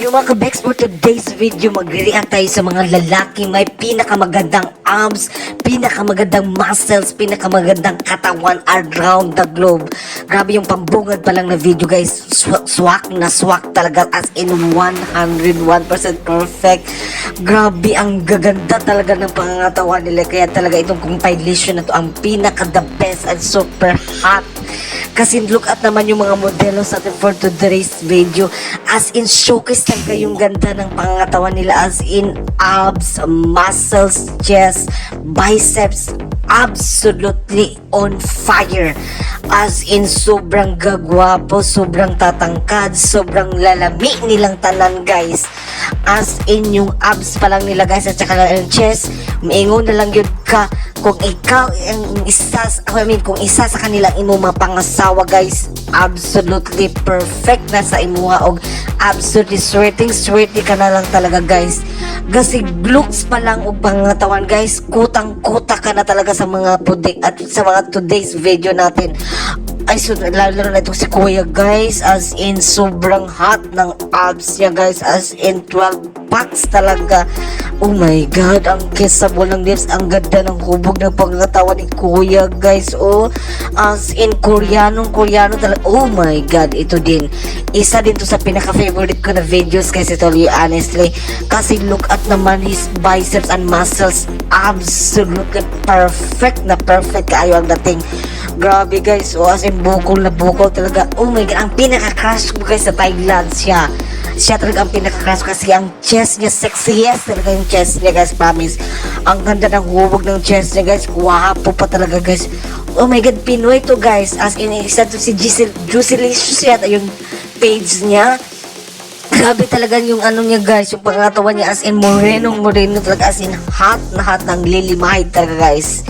Yung mga kabeks for today's video, mag-react tayo sa mga lalaki may pinakamagandang arms, pinakamagandang muscles, pinakamagandang katawan around the globe. Grabe yung pambungad pa lang na video guys. Sw- swak na swak talaga as in 101% perfect. Grabe ang gaganda talaga ng pangangatawan nila. Kaya talaga itong compilation na to ang pinaka the best and super hot. Kasi look at naman yung mga modelo sa atin for today's video. As in, showcase talaga yung ganda ng pangangatawan nila. As in, abs, muscles, chest, biceps, absolutely on fire. As in, sobrang gagwapo, sobrang tatangkad, sobrang lalami nilang tanan, guys. As in, yung abs pa lang nila, guys, at saka yung chest, maingon na lang yun ka kung ikaw ang isa, I mean, kung isa sa kanilang imo mapangasawa, guys, absolutely perfect na sa imuha og absolutely sweating, sweaty ka na lang talaga, guys. Kasi looks pa lang og pangatawan, guys, kutang-kuta ka na talaga sa mga pudik at sa mga today's video natin. Ay, so, lalo na itong si Kuya, guys, as in, sobrang hot ng abs niya, guys, as in, 12 packs talaga. Oh my God, ang kissable ng lips, ang ganda ng hubog ng pagkatawa ni Kuya, guys, oh, as in, Koreanong, Koreano talaga, oh my God, ito din, isa din to sa pinaka-favorite ko na videos, guys, ito, honestly, kasi look at naman his biceps and muscles, absolutely perfect na perfect kayo ang dating Grabe guys, oh, as in bukol na bukol talaga. Oh my god, ang pinaka-crush ko guys sa Thailand siya. Siya talaga ang pinaka-crush kasi ang chest niya, sexy yes talaga yung chest niya guys, promise. Ang ganda ng hubog ng chest niya guys, guwapo pa talaga guys. Oh my god, Pinoy to guys. As in, isa to si Jusilicious yata yung page niya. Grabe talaga yung ano niya guys, yung pangatawan niya as in morenong moreno talaga as in hot na hot ng lilimahid talaga guys.